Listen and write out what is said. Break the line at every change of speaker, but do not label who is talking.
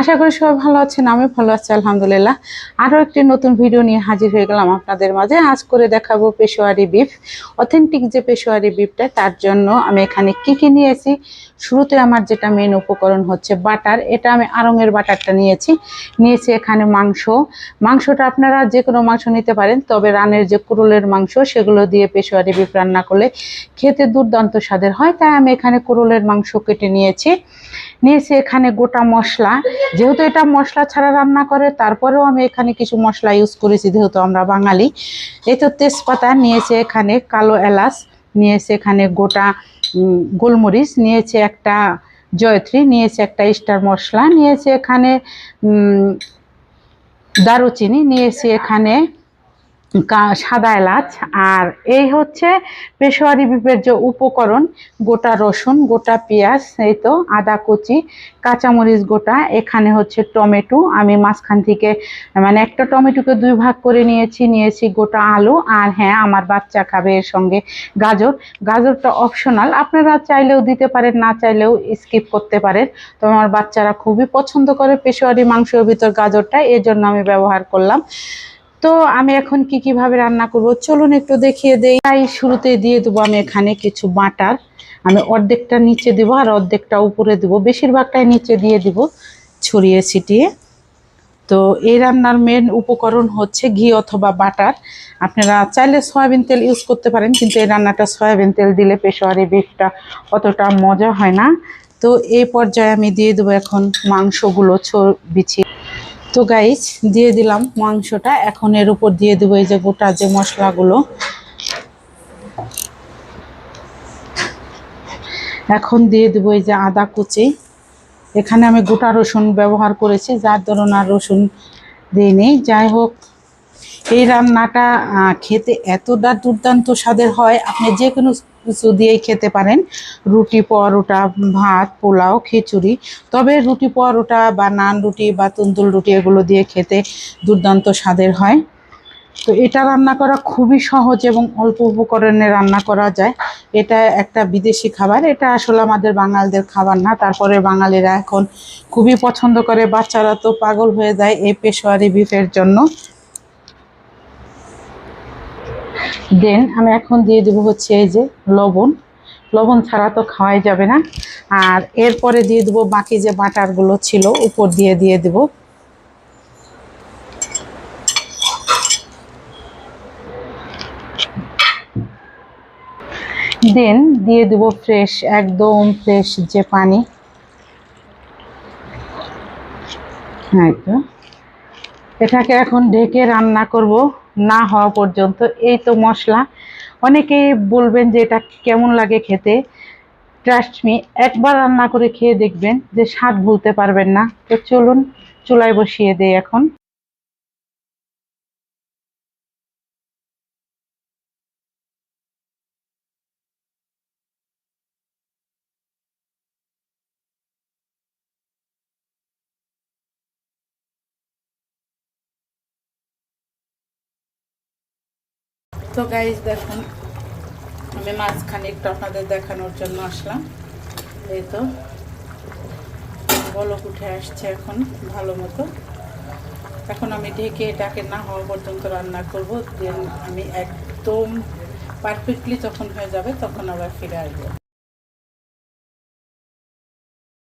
আশা করি সবাই ভালো আছেন আমি ভালো আছি, আলহামদুলিল্লাহ। আরও একটি নতুন ভিডিও নিয়ে হাজির হয়ে গেলাম আপনাদের মাঝে। আজ করে দেখাবো পেশোয়ারি বিফ অথেন্টিক যে পেশোয়ারি বিফটা তার জন্য আমি এখানে কি কি নিয়েছি? শুরুতে আমার যেটা মেন উপকরণ হচ্ছে বাটার। এটা আমি আরঙের বাটারটা নিয়েছি। নিয়েছি এখানে মাংস। মাংসটা আপনারা যে কোনো মাংস নিতে পারেন, তবে রানের যে কুরুলের মাংস, সেগুলো দিয়ে পেশোয়ারি বিফ রান্না করলে খেতে দুর্দান্ত স্বাদের হয়। তাই আমি এখানে কুরুলের মাংস কেটে নিয়েছি। নিয়েছি এখানে গোটা মশলা। যেহেতু এটা মশলা ছাড়া রান্না করে, তারপরেও আমি এখানে কিছু মশলা ইউজ করেছি, যেহেতু আমরা বাঙালি। এই তো তেজপাতা নিয়েছে এখানে কালো এলাচ, নিয়েছে এখানে গোটা গোলমরিচ, নিয়েছে একটা জয়ত্রী, নিয়েছে একটা স্টার মশলা, নিয়েছে এখানে দারুচিনি, নিয়েছি এখানে সাদা এলাচ। আর এই হচ্ছে পেশোয়ারি বিপের যে উপকরণ, গোটা রসুন, গোটা পেঁয়াজ, এই তো আদা, কুচি, কাঁচামরিচ গোটা, এখানে হচ্ছে টমেটো। আমি মাঝখান থেকে মানে একটা টমেটোকে দুই ভাগ করে নিয়েছি নিয়েছি গোটা আলু। আর হ্যাঁ আমার বাচ্চা খাবে এর সঙ্গে গাজর। গাজরটা অপশনাল আপনারা চাইলেও দিতে পারেন, না চাইলেও স্কিপ করতে পারেন। তো আমার বাচ্চারা খুবই পছন্দ করে পেশোয়ারি মাংসের ভিতর গাজরটা এর জন্য আমি ব্যবহার করলাম। তো আমি এখন কি কীভাবে রান্না করব? চলুন একটু দেখিয়ে দেই। তাই শুরুতে দিয়ে দেবো আমি এখানে কিছু বাটার। আমি অর্ধেকটা নিচে দেবো আর অর্ধেকটা উপরে দেবো। বেশিরভাগটাই নিচে দিয়ে দিব ছড়িয়ে ছিটিয়ে। তো এই রান্নার মেন উপকরণ হচ্ছে ঘি অথবা বাটার। আপনারা চাইলে সয়াবিন তেল ইউজ করতে পারেন, কিন্তু এই রান্নাটা সয়াবিন তেল দিলে পেশোয়ারি বিফটা অতটা মজা হয় না। তো এই পর্যায়ে আমি দিয়ে দেবো এখন মাংসগুলো বিছিয়ে। তো গাইজ দিয়ে দিলাম মাংসটা। এখন এর উপর দিয়ে দেবো এই যে গোটা যে মশলাগুলো। এখন দিয়ে দেবো এই যে আদা কুচি। এখানে আমি গোটা রসুন ব্যবহার করেছি, যার ধরুন আর রসুন দিইনি। যাই হোক এই রান্নাটা খেতে এতটা দুর্দান্ত স্বাদের হয়। আপনি যে কোনো কিছু দিয়েই খেতে পারেন। রুটি, পরোটা, ভাত, পোলাও, খিচুড়ি। তবে রুটি, পরোটা বা নান রুটি বা তন্দুর রুটি এগুলো দিয়ে খেতে দুর্দান্ত স্বাদের হয়। তো এটা রান্না করা খুবই সহজ এবং অল্প উপকরণে রান্না করা যায়। এটা একটা বিদেশি খাবার। এটা আসলে আমাদের বাঙালিদের খাবার না। তারপরে বাঙালিরা এখন খুবই পছন্দ করে। বাচ্চারা তো পাগল হয়ে যায় এই পেশোয়ারি বিফের জন্য। দেন আমি এখন দিয়ে দেবো হচ্ছে এই যে লবণ। লবণ ছাড়া তো খাওয়াই যাবে না। আর এরপরে দিয়ে দেবো বাকি যে বাটারগুলো ছিল, উপর দিয়ে দিয়ে দেবো। দেন দিয়ে দেবো ফ্রেশ, একদম ফ্রেশ যে পানি। হ্যাঁ এটাকে এখন ঢেকে রান্না করব। না হওয়া পর্যন্ত এই তো মশলা। অনেকেই বলবেন যে এটা কেমন লাগে খেতে। ট্রাস্ট মি একবার রান্না করে খেয়ে দেখবেন যে স্বাদ ভুলতে পারবেন না। তো চলুন, চুলায় বসিয়ে দেয় এখন। তো গাইজ দেখুন, আমি মাঝখানে একটু আপনাদের দেখানোর জন্য আসলাম। এই তো, বলক উঠে আসছে এখন, ভালো মতো। এখন আমি ঢেকে এটাকে না হওয়া পর্যন্ত রান্না করব দেন আমি একদম পারফেক্টলি যখন হয়ে যাবে তখন আবার ফিরে আসব।